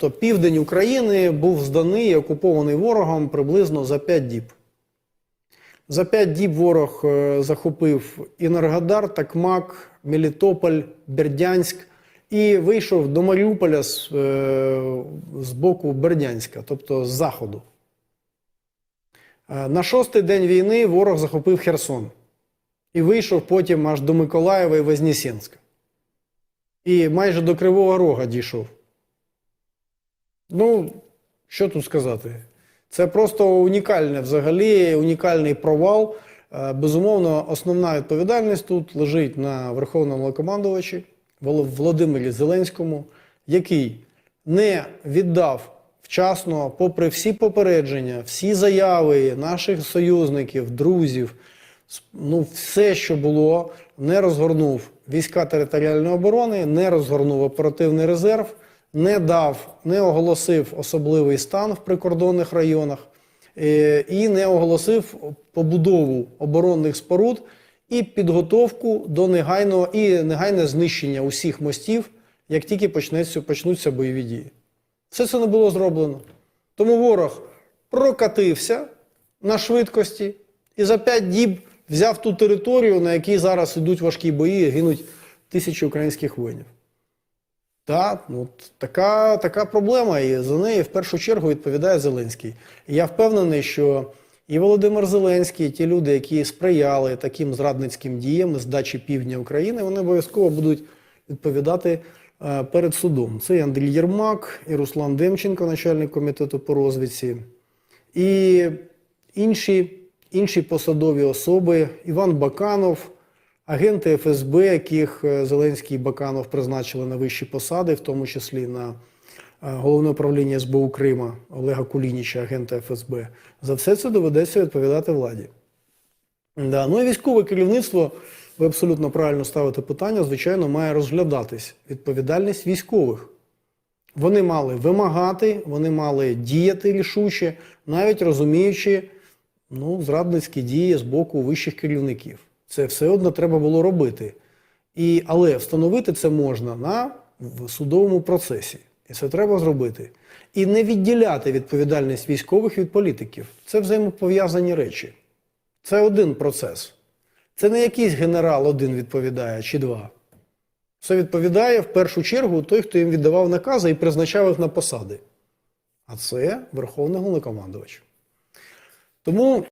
тобто південь України був зданий і окупований ворогом приблизно за 5 діб. За 5 діб ворог е, захопив Інергодар, Такмак, Мелітополь, Бердянськ і вийшов до Маріуполя з, е, з боку Бердянська, тобто з заходу. Е, На шостий день війни ворог захопив Херсон і вийшов потім аж до Миколаєва і Вознесенська. І майже до Кривого Рога дійшов. Ну, що тут сказати? Це просто унікальне взагалі, унікальний провал. Е, Безумовно, основна відповідальність тут лежить на верховному головнокомандувачі Вол- Володимирі Зеленському, який не віддав вчасно, попри всі попередження, всі заяви наших союзників, друзів, ну, все, що було, не розгорнув війська територіальної оборони, не розгорнув оперативний резерв, не дав, не оголосив особливий стан в прикордонних районах е, і не оголосив побудову оборонних споруд і підготовку до негайного і негайне знищення усіх мостів, як тільки почнеться, почнуться бойові дії. Все це не було зроблено. Тому ворог прокатився на швидкості і за 5 діб взяв ту територію, на якій зараз йдуть важкі бої, гинуть тисячі українських воїнів. Так, ну, така, така проблема, і за неї в першу чергу відповідає Зеленський. Я впевнений, що і Володимир Зеленський, і ті люди, які сприяли таким зрадницьким діям здачі півдня України, вони обов'язково будуть відповідати е, перед судом. Це і Андрій Єрмак, і Руслан Демченко, начальник комітету по розвідці, і інші, інші посадові особи, Іван Баканов, агенти ФСБ, яких е, Зеленський і Баканов призначили на вищі посади, в тому числі на е, головне управління СБУ Крима Олега Кулініча, агента ФСБ. За все це доведеться відповідати владі. Да. Ну і військове керівництво, ви абсолютно правильно ставите питання, звичайно, має розглядатись відповідальність військових. Вони мали вимагати, вони мали діяти рішуче, навіть розуміючи ну, зрадницькі дії з боку вищих керівників. Це все одно треба було робити. І, але встановити це можна на в судовому процесі. І це треба зробити. І не відділяти відповідальність військових від політиків. Це взаємопов'язані речі. Це один процес. Це не якийсь генерал один відповідає чи два. Це відповідає в першу чергу той, хто їм віддавав накази і призначав їх на посади. А це Верховний головнокомандувач. Тому